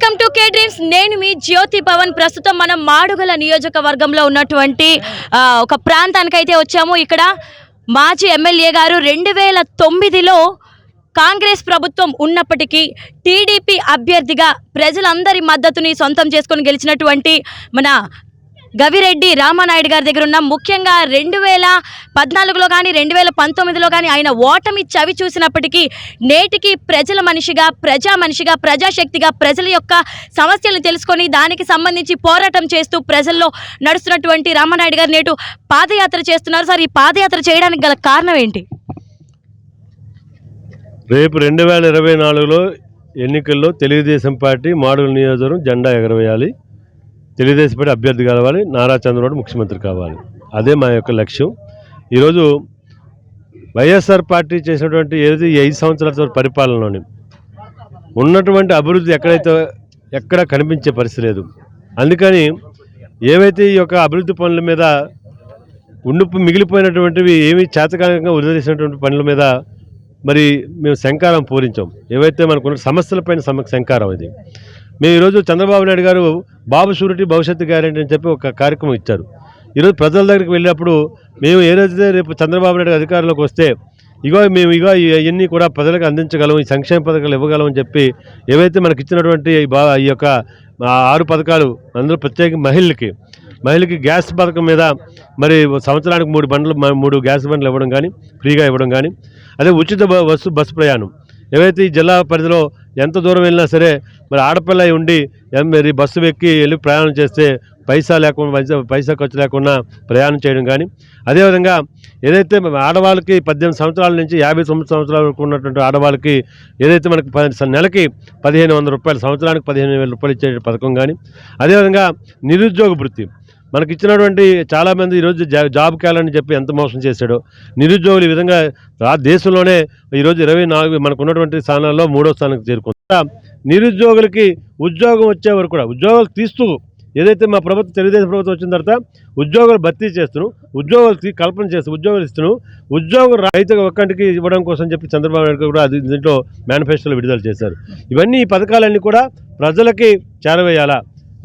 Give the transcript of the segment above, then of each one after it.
Welcome to K dreams నేను మీ జ్యోతి పవన్. ప్రస్తుతం మనం మాడుగల నియోజకవర్గంలో ఉన్నటువంటి ఒక ప్రాంతానికైతే వచ్చాము. ఇక్కడ మాజీ ఎమ్మెల్యే గారు రెండు వేల తొమ్మిదిలో కాంగ్రెస్ ప్రభుత్వం ఉన్నప్పటికీ టీడీపీ అభ్యర్థిగా ప్రజలందరి మద్దతుని సొంతం చేసుకొని గెలిచినటువంటి మన గవిరెడ్డి రామానాయుడు గారి దగ్గర ఉన్న ముఖ్యంగా రెండు వేల పద్నాలుగులో కానీ రెండు వేల పంతొమ్మిదిలో కానీ ఆయన ఓటమి చవి చూసినప్పటికీ నేటికి ప్రజల మనిషిగా ప్రజా మనిషిగా ప్రజాశక్తిగా ప్రజల యొక్క సమస్యలు తెలుసుకొని దానికి సంబంధించి పోరాటం చేస్తూ ప్రజల్లో నడుస్తున్నటువంటి రామానాయుడు గారు నేటు పాదయాత్ర చేస్తున్నారు. సార్ ఈ పాదయాత్ర చేయడానికి గల కారణం ఏంటి? రేపు రెండు వేల ఇరవై నాలుగులో ఎన్నికల్లో తెలుగుదేశం పార్టీ మాడుగుల నియోజకవర్గం జెండా ఎగరవేయాలి. తెలుగుదేశం పార్టీ అభ్యర్థి కావాలి నారా చంద్రబాబు ముఖ్యమంత్రి కావాలి. అదే మా యొక్క లక్ష్యం. ఈరోజు వైఎస్ఆర్ పార్టీ చేసినటువంటి ఏది ఐదు సంవత్సరాల పరిపాలనలోని ఉన్నటువంటి అభివృద్ధి ఎక్కడైతే ఎక్కడ కనిపించే పరిస్థితి లేదు. అందుకని ఏవైతే ఈ యొక్క అభివృద్ధి పనుల మీద ఉండి మిగిలిపోయినటువంటివి ఏమీ చేతకాలంగా వదిలేసినటువంటి పనుల మీద మరి మేము శంకారం పూరించాం. ఏవైతే మనకున్న సమస్యలపైన సమ శంకారం ఇది. మేము ఈరోజు చంద్రబాబు నాయుడు గారు బాబు షూరిటీ భవిష్యత్తు గ్యారెంటీ అని చెప్పి ఒక కార్యక్రమం ఇచ్చారు. ఈరోజు ప్రజల దగ్గరికి వెళ్ళినప్పుడు మేము ఏ రోజైతే రేపు చంద్రబాబు నాయుడు అధికారంలోకి వస్తే ఇగో మేము ఇగో ఇవన్నీ కూడా ప్రజలకు అందించగలం ఈ సంక్షేమ పథకాలు ఇవ్వగలం అని చెప్పి ఏవైతే మనకి ఇచ్చినటువంటి ఈ బా ఈ యొక్క ఆరు పథకాలు అందులో ప్రత్యేక మహిళలకి మహిళకి గ్యాస్ పథకం మీద మరి సంవత్సరానికి మూడు బండ్లు మూడు గ్యాస్ బండ్లు ఇవ్వడం కానీ ఫ్రీగా ఇవ్వడం కానీ అదే ఉచిత బస్సు బస్సు ప్రయాణం. ఏవైతే ఈ జిల్లా పరిధిలో ఎంత దూరం వెళ్ళినా సరే మరి ఆడపిల్ల అయి ఉండి ఎం- మరి బస్సు ఎక్కి వెళ్ళి ప్రయాణం చేస్తే పైసా లేకుండా పైసా పైసా ఖర్చు లేకుండా ప్రయాణం చేయడం కానీ అదేవిధంగా ఏదైతే ఆడవాళ్ళకి పద్దెనిమిది సంవత్సరాల నుంచి యాభై తొమ్మిది సంవత్సరాల వరకు ఉన్నటువంటి ఆడవాళ్ళకి ఏదైతే మనకి స- నెలకి పదిహేను వందల రూపాయలు సంవత్సరానికి పదిహేను వేల రూపాయలు ఇచ్చే పథకం కానీ అదేవిధంగా నిరుద్యోగ వృత్తి. మనకి ఇచ్చినటువంటి చాలామంది ఈరోజు జాబ్ జాబ్కి చెప్పి ఎంత మోసం చేశాడో నిరుద్యోగులు ఈ విధంగా ఆ దేశంలోనే ఈరోజు ఇరవై నాలుగు మనకు ఉన్నటువంటి స్థానాల్లో మూడో స్థానానికి చేరుకుంది నిరుద్యోగులకి ఉద్యోగం వచ్చే వరకు కూడా ఉద్యోగాలు తీస్తూ ఏదైతే మా ప్రభుత్వం తెలుగుదేశం ప్రభుత్వం వచ్చిన తర్వాత ఉద్యోగాలు భర్తీ చేస్తున్నాం ఉద్యోగాలు కల్పన చేస్తూ ఉద్యోగాలు ఇస్తున్నాం ఉద్యోగం రైతు ఒక్కంటికి ఇవ్వడం కోసం చెప్పి చంద్రబాబు నాయుడు కూడా అది దీంట్లో మేనిఫెస్టోలో విడుదల చేశారు. ఇవన్నీ ఈ పథకాలన్నీ కూడా ప్రజలకి చేరవేయాలా?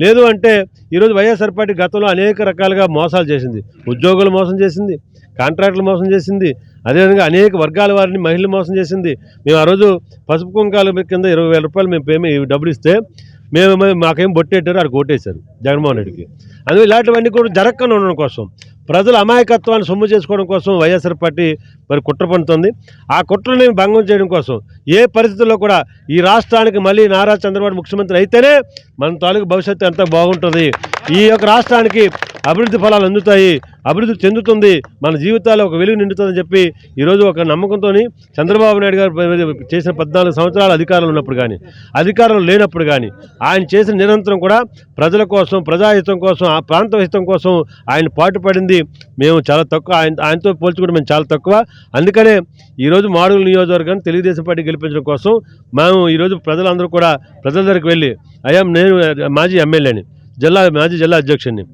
లేదు అంటే ఈరోజు వైఎస్ఆర్ పార్టీ గతంలో అనేక రకాలుగా మోసాలు చేసింది. ఉద్యోగులు మోసం చేసింది కాంట్రాక్టులు మోసం చేసింది అదేవిధంగా అనేక వర్గాల వారిని మహిళలు మోసం చేసింది. మేము ఆ రోజు పసుపు కుంకాల కింద ఇరవై వేల రూపాయలు మేము పేమెంట్ డబ్బులు ఇస్తే మేము మాకేం బొట్టేటారు అది కొట్టేశారు జగన్మోహన్ రెడ్డికి. అందులో ఇలాంటివన్నీ కూడా జరగకుండా ఉండడం కోసం ప్రజల అమాయకత్వాన్ని సొమ్ము చేసుకోవడం కోసం వైఎస్ఆర్ పార్టీ మరి కుట్ర పన్నుతుంది. ఆ కుట్రని భంగం చేయడం కోసం ఏ పరిస్థితుల్లో కూడా ఈ రాష్ట్రానికి మళ్ళీ నారా చంద్రబాబు ముఖ్యమంత్రి అయితేనే మన తాలూకు భవిష్యత్తు ఎంత బాగుంటుంది. ఈ యొక్క రాష్ట్రానికి అభివృద్ధి ఫలాలు అందుతాయి. అభివృద్ధి చెందుతుంది మన జీవితాల్లో ఒక వెలుగు నిండుతుందని చెప్పి ఈరోజు ఒక నమ్మకంతో చంద్రబాబు నాయుడు గారు చేసిన పద్నాలుగు సంవత్సరాల అధికారంలో ఉన్నప్పుడు కానీ అధికారంలో లేనప్పుడు కానీ ఆయన చేసిన నిరంతరం కూడా ప్రజల కోసం ప్రజాహితం కోసం ఆ ప్రాంత హితం కోసం ఆయన పాటుపడింది. మేము చాలా తక్కువ ఆయన ఆయనతో పోల్చుకుంటే మేము చాలా తక్కువ. అందుకనే ఈరోజు మాడుగుల నియోజకవర్గాన్ని తెలుగుదేశం పార్టీ గెలిపించడం కోసం మేము ఈరోజు ప్రజలందరూ కూడా ప్రజల దగ్గరికి వెళ్ళి అయ్యా నేను మాజీ ఎమ్మెల్యేని జిల్లా మాజీ జిల్లా అధ్యక్షుడిని.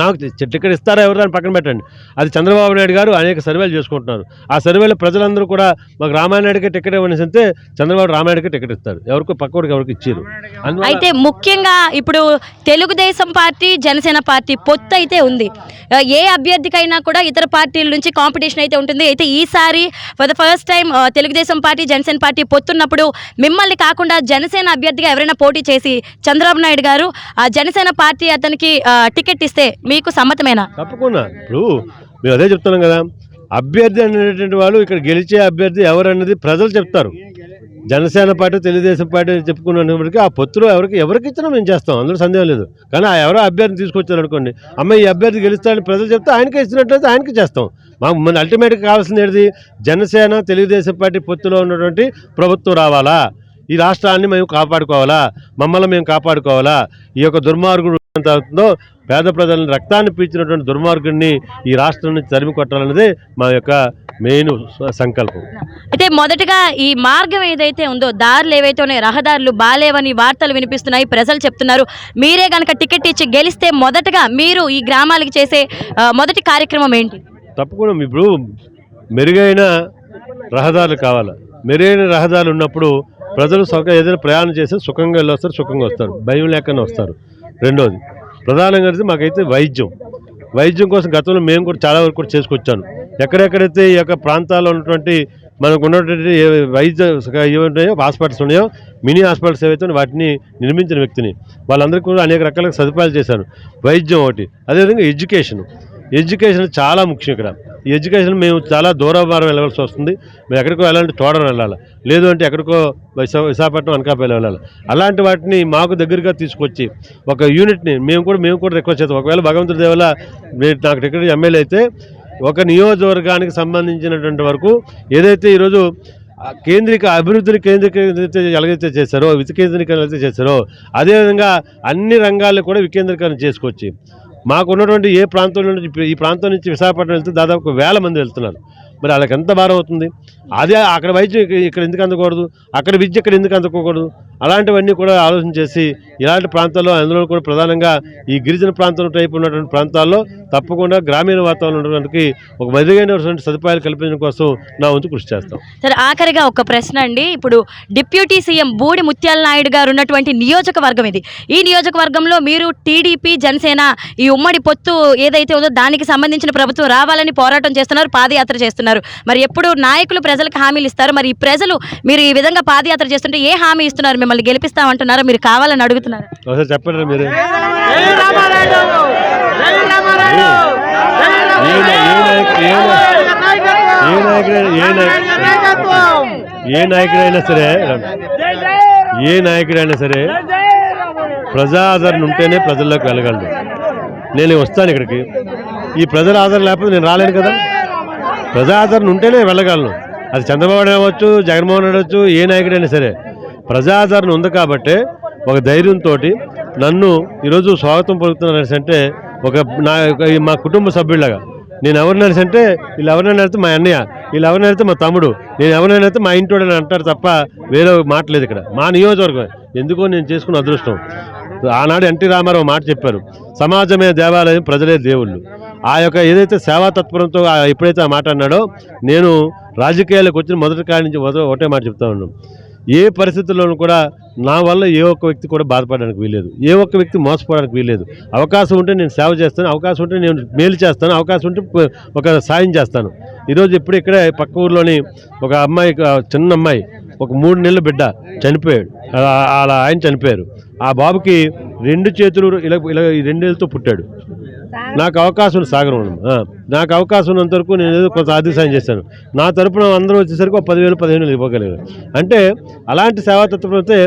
నాకు టి- టికెట్ ఇస్తారా ఎవరు అని పక్కన పెట్టండి. అది చంద్రబాబు నాయుడు గారు అనేక సర్వేలు చేసుకుంటున్నారు. ఆ సర్వేలో ప్రజలందరూ కూడా మాకు రామానాయుడికి టికెట్ ఇవ్వని అంటే చంద్రబాబు రామానాయుడికి టికెట్ ఇస్తారు. ఎవరికి పక్కవాడికి ఎవరికి ఇచ్చారు. అయితే ముఖ్యంగా ఇప్పుడు తెలుగుదేశం పార్టీ జనసేన పార్టీ పొత్తు అయితే ఉంది. ఏ అభ్యర్థికైనా కూడా ఇతర పార్టీల నుంచి కాంపిటీషన్ అయితే ఉంటుంది. అయితే ఈసారి for the first time Telugu Desam party Janasena party పొత్తున్నప్పుడు మిమ్మల్ని కాకుండా జనసేన అభ్యర్థిగా ఎవరైనా పోటీ చేసి చంద్రబాబు నాయుడు గారు ఆ జనసేన పార్టీ అతనికి టికెట్ ఇస్తే మీకు సమ్మతమేనా? తప్పకుండా. ఇప్పుడు మేము అదే చెప్తున్నాం కదా అభ్యర్థి అనేటువంటి వాళ్ళు ఇక్కడ గెలిచే అభ్యర్థి ఎవరన్నది ప్రజలు చెప్తారు. జనసేన పార్టీ తెలుగుదేశం పార్టీ చెప్పుకున్నప్పటికీ ఆ పొత్తులో ఎవరికి ఎవరికి ఇచ్చినా మేము చేస్తాం అందులో సందేహం లేదు. కానీ ఆ ఎవరో అభ్యర్థిని తీసుకొచ్చారు అనుకోండి అమ్మ ఈ అభ్యర్థి గెలుస్తాడని ప్రజలు చెప్తే ఆయనకే ఇచ్చినట్లయితే ఆయనకి చేస్తాం. మాకు మన అల్టిమేట్గా కావాల్సింది ఏంటిది జనసేన తెలుగుదేశం పార్టీ పొత్తులో ఉన్నటువంటి ప్రభుత్వం రావాలా? ఈ రాష్ట్రాన్ని మేము కాపాడుకోవాలా? మమ్మల్ని మేము కాపాడుకోవాలా? ఈ యొక్క దుర్మార్గుడు ఎంత అవుతుందో పేద ప్రజలను రక్తాన్ని పీల్చినటువంటి దుర్మార్గుడిని ఈ రాష్ట్రం నుంచి తరిమి కొట్టాలన్నదే మా యొక్క మెయిన్ సంకల్పం. అయితే మొదటగా ఈ మార్గం ఏదైతే ఉందో దారులు ఏవైతే ఉన్నాయో రహదారులు బాలేవని వార్తలు వినిపిస్తున్నాయి ప్రజలు చెప్తున్నారు. మీరే గనక టికెట్ ఇచ్చి గెలిస్తే మొదటగా మీరు ఈ గ్రామాలకి చేసే మొదటి కార్యక్రమం ఏంటి? తప్పకుండా ఇప్పుడు మెరుగైన రహదారులు కావాలి. మెరుగైన రహదారులు ఉన్నప్పుడు ప్రజలు ఏదైనా ప్రయాణం చేస్తే సుఖంగా వెళ్ళి వస్తారు సుఖంగా వస్తారు. భయం లేకుండా వస్తారు. రెండోది ప్రధానంగా అయితే మాకైతే వైద్యం. వైద్యం కోసం గతంలో మేము కూడా చాలా వరకు కూడా చేసుకొచ్చాను. ఎక్కడెక్కడైతే ఈ యొక్క ప్రాంతాల్లో ఉన్నటువంటి మనకు ఉన్నటువంటి వైద్య స- హాస్పిటల్స్ ఉన్నాయో మినీ హాస్పిటల్స్ ఏవైతే వాటిని నిర్మించిన వ్యక్తిని. వాళ్ళందరికీ కూడా అనేక రకాల సదుపాయాలు చేశాను. వైద్యం ఒకటి. అదేవిధంగా ఎడ్యుకేషన్. ఎడ్యుకేషన్ చాలా ముఖ్యం ఇక్కడ. ఈ ఎడ్యుకేషన్ మేము చాలా దూరభారం వెళ్ళవలసి వస్తుంది. మేము ఎక్కడికో వెళ్ళాలంటే తోడని వెళ్ళాలి. లేదు అంటే ఎక్కడికో విశాఖపట్నం అనకాపల్లి వెళ్ళాలి. అలాంటి వాటిని మాకు దగ్గరగా తీసుకొచ్చి ఒక యూనిట్ని మేము కూడా మేము కూడా రిక్వెస్ట్ చేస్తాం. ఒకవేళ భగవంతుడి దేవల మీరు నాకు టికెట్ ఎమ్మెల్యే అయితే ఒక నియోజకవర్గానికి సంబంధించినటువంటి వరకు ఏదైతే ఈరోజు కేంద్రిక కేంద్రీక అభివృద్ధిని కేంద్రీకరించే ఎలాగైతే చేశారో వికేంద్రీకరణ అయితే చేశారో అదేవిధంగా అన్ని రంగాల్లో కూడా వికేంద్రీకరణ చేసుకొచ్చి మాకు ఉన్నటువంటి ఏ ప్రాంతంలో నుంచి ఈ ప్రాంతం నుంచి విశాఖపట్నం వెళ్తే దాదాపు వేల మంది వెళ్తున్నారు. మరి వాళ్ళకి ఎంత భారం అవుతుంది? అదే అక్కడ వైద్యం ఇక్కడ- ఇక్కడ ఎందుకు అందకూడదు? అక్కడ విద్య ఇక్కడ ఎందుకు అందుకోకూడదు అలాంటివన్నీ కూడా ఆలోచన చేసి ఇలాంటి ప్రాంతాల్లో అందులో కూడా ప్రధానంగా ఈ గిరిజన ప్రాంతం టైపు ఉన్నటువంటి ప్రాంతాల్లో తప్పకుండా గ్రామీణ వాతావరణం ఉండడానికి ఒక మెరుగైనటువంటి సదుపాయాలు కల్పించడం కోసం నా వంతు కృషి చేస్తాం. సరే ఆఖరిగా ఒక ప్రశ్న అండి. ఇప్పుడు డిప్యూటీ సీఎం బూడి ముత్యాల నాయుడు గారు ఉన్నటువంటి నియోజకవర్గం ఇది. ఈ నియోజకవర్గంలో మీరు టీడీపీ జనసేన ఈ ఉమ్మడి పొత్తు ఏదైతే ఉందో దానికి సంబంధించిన ప్రభుత్వం రావాలని పోరాటం చేస్తున్నారు పాదయాత్ర చేస్తున్నారు. మరి ఎప్పుడు నాయకులు ప్రజలకు హామీలు ఇస్తారు? మరి ఈ ప్రజలు మీరు ఈ విధంగా పాదయాత్ర చేస్తుంటే ఏ హామీ ఇస్తున్నారు? మిమ్మల్ని గెలిపిస్తామంటున్నారా? మీరు కావాలని అడుగుతున్నారు? చెప్పండి మీరు. ఏ నాయకుడైనా సరే ఏ నాయకుడైనా సరే ప్రజా ఆదరణ ఉంటేనే ప్రజల్లోకి వెళ్ళగలడు నేను వస్తాను ఇక్కడికి ఈ ప్రజల ఆదరణ లేకపోతే నేను రాలేను కదా ప్రజా ఆదరణ ఉంటేనే వెళ్ళగలను అది చంద్రబాబు అవ్వచ్చు జగన్మోహన్ రెడ్డి అవ్వచ్చు ఏ నాయకుడైనా సరే ప్రజాదరణ ఉంది కాబట్టే ఒక ధైర్యంతో నన్ను ఈరోజు స్వాగతం పలుకుతున్నారు అంటే ఒక నా మా కుటుంబ సభ్యులాగా నేను ఎవరిని అంటే వీళ్ళు ఎవరిని అడితే మా అన్నయ్య వీళ్ళు ఎవరిని అయితే మా తమ్ముడు నేను ఎవరినైనా అయితే మా ఇంటి అని అంటారు తప్ప వేరే మాట లేదు ఇక్కడ. మా నియోజకవర్గం ఎందుకో నేను చేసుకున్న అదృష్టం. ఆనాడు ఎన్టీ రామారావు మాట చెప్పారు సమాజమే దేవాలయం ప్రజలే దేవుళ్ళు. ఆ యొక్క ఏదైతే సేవా తత్పరంతో ఆ ఎప్పుడైతే ఆ మాట అన్నాడో నేను రాజకీయాలకు వచ్చిన మొదటి కాడి నుంచి ఒకటే మాట చెప్తా ఉన్నాను. ఏ పరిస్థితుల్లోనూ కూడా నా వల్ల ఏ ఒక్క వ్యక్తి కూడా బాధపడడానికి వీలేదు ఏ ఒక్క వ్యక్తి మోసపోవడానికి వీలేదు అవకాశం ఉంటే నేను సేవ చేస్తాను అవకాశం ఉంటే నేను మేలు చేస్తాను అవకాశం ఉంటే ఒక సాయం చేస్తాను. ఈరోజు ఇప్పుడు ఇక్కడే పక్క ఊర్లోని ఒక అమ్మాయి చిన్న అమ్మాయి ఒక మూడు నెలల బిడ్డ చనిపోయాడు. అలా ఆయన చనిపోయారు. ఆ బాబుకి రెండు చేతులు ఇలా ఇలా రెండేళ్ళతో పుట్టాడు. నాకు అవకాశం సాగరం నాకు అవకాశం ఉన్నంత వరకు నేను ఏదో కొంత ఆర్థిక సాయం చేశాను నా తరపున అందరూ వచ్చేసరికి ఒక పదివేలు పదిహేను వేలు ఇవ్వగలిగాను అంటే అలాంటి సేవాతత్వం అయితే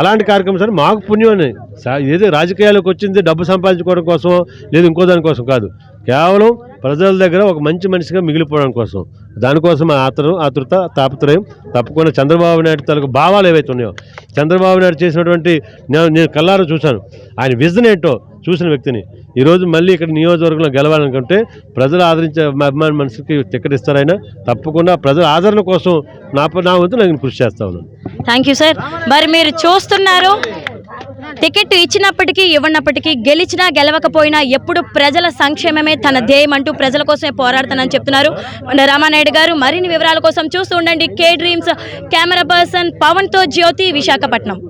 అలాంటి కార్యక్రమం సరే మాకు పుణ్యం అని. ఏదో రాజకీయాలకు వచ్చింది డబ్బు సంపాదించుకోవడం కోసం లేదు ఇంకో దానికోసం కాదు. కేవలం ప్రజల దగ్గర ఒక మంచి మనిషిగా మిగిలిపోవడం కోసం. దానికోసం ఆ ఆతరం ఆతృత తాపత్రయం తప్పకుండా చంద్రబాబు నాయుడు తాలూకు భావాలు ఏవైతే ఉన్నాయో చంద్రబాబు నాయుడు చేసినటువంటి నేను నేను కల్లారా చూశాను. ఆయన విజన్ ఏంటో చూసిన వ్యక్తిని. ఈరోజు మళ్ళీ ఇక్కడ నియోజకవర్గంలో గెలవాలనుకుంటే ప్రజల ఆదరించే అభిమాన మనిషికి టికెట్ ఇస్తారైనా తప్పకుండా ప్రజల ఆదరణ కోసం నా నా వంతు నేను కృషి చేస్తా ఉన్నాను. థ్యాంక్ యూ సార్ మరి మీరు చూస్తున్నారు టికెట్ ఇచ్చినప్పటికీ ఇవ్వనప్పటికీ గెలిచినా గెలవకపోయినా ఎప్పుడు ప్రజల సంక్షేమమే తన ధ్యేయం అంటూ ప్రజల కోసమే పోరాడుతానని చెప్తున్నారు. మన రామానాయుడు గారు మరిన్ని వివరాల కోసం చూస్తూ ఉండండి. కే డ్రీమ్స్ కెమెరా పర్సన్ పవన్తో జ్యోతి విశాఖపట్నం.